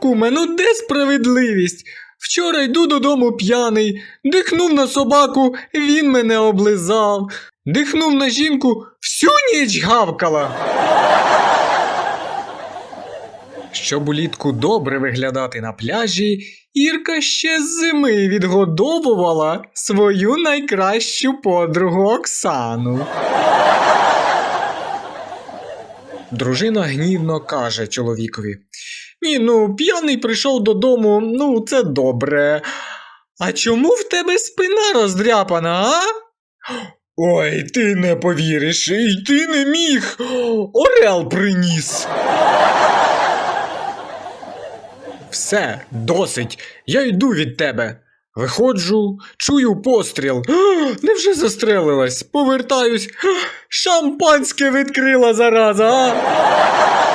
Куме, ну де справедливість? Вчора йду додому п'яний, дихнув на собаку, він мене облизав, дихнув на жінку, всю ніч гавкала. Щоб улітку добре виглядати на пляжі, Ірка ще з зими відгодовувала свою найкращу подругу Оксану. Дружина гнівно каже чоловікові: Ні, ну, п'яний прийшов додому, ну, це добре. А чому в тебе спина роздряпана, а? Ой, ти не повіриш, і ти не міг. Орел приніс. Все, досить. Я йду від тебе. Виходжу, чую постріл. Невже застрелилась? Повертаюсь. Шампанське відкрила зараза. А?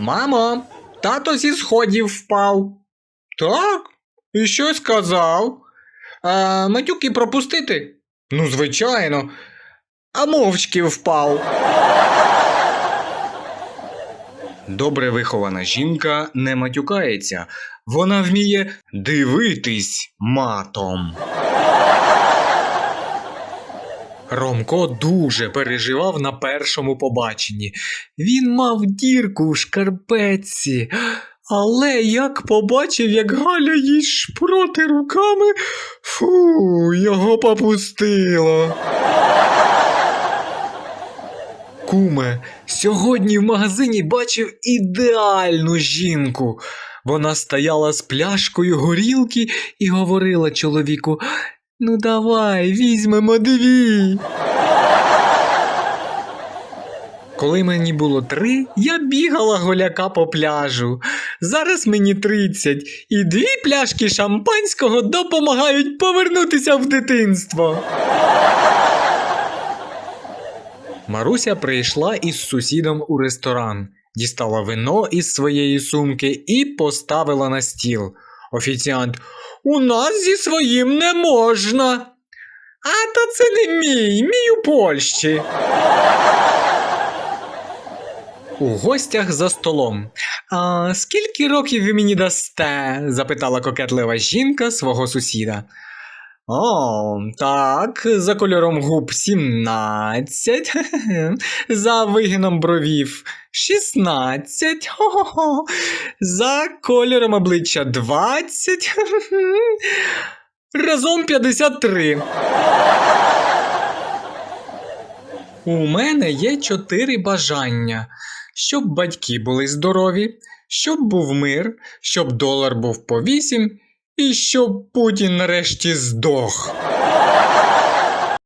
Мамо, тато зі сходів впав. Так? І що сказав? А, матюки пропустити? Ну, звичайно. А мовчки впав. Добре вихована жінка не матюкається, вона вміє дивитись матом. Ромко дуже переживав на першому побаченні. Він мав дірку в шкарпетці. Але як побачив, як Галя їй шпроти руками, фу, його попустило. Куме, сьогодні в магазині бачив ідеальну жінку. Вона стояла з пляшкою горілки і говорила чоловіку: Ну давай, візьмемо дві. Коли мені було три, я бігала голяка по пляжу. Зараз мені тридцять, і дві пляшки шампанського допомагають повернутися в дитинство. Маруся прийшла із сусідом у ресторан, дістала вино із своєї сумки і поставила на стіл. Офіціант: У нас зі своїм не можна. А то це не мій, мій у Польщі. У гостях за столом. А скільки років ви мені дасте? запитала кокетлива жінка свого сусіда. О, так, за кольором губ 17, за вигином бровів 16, хо-хо-хо, за кольором обличчя 20, разом 53. У мене є чотири бажання. Щоб батьки були здорові, щоб був мир, щоб долар був по 8 і щоб Путін нарешті здох.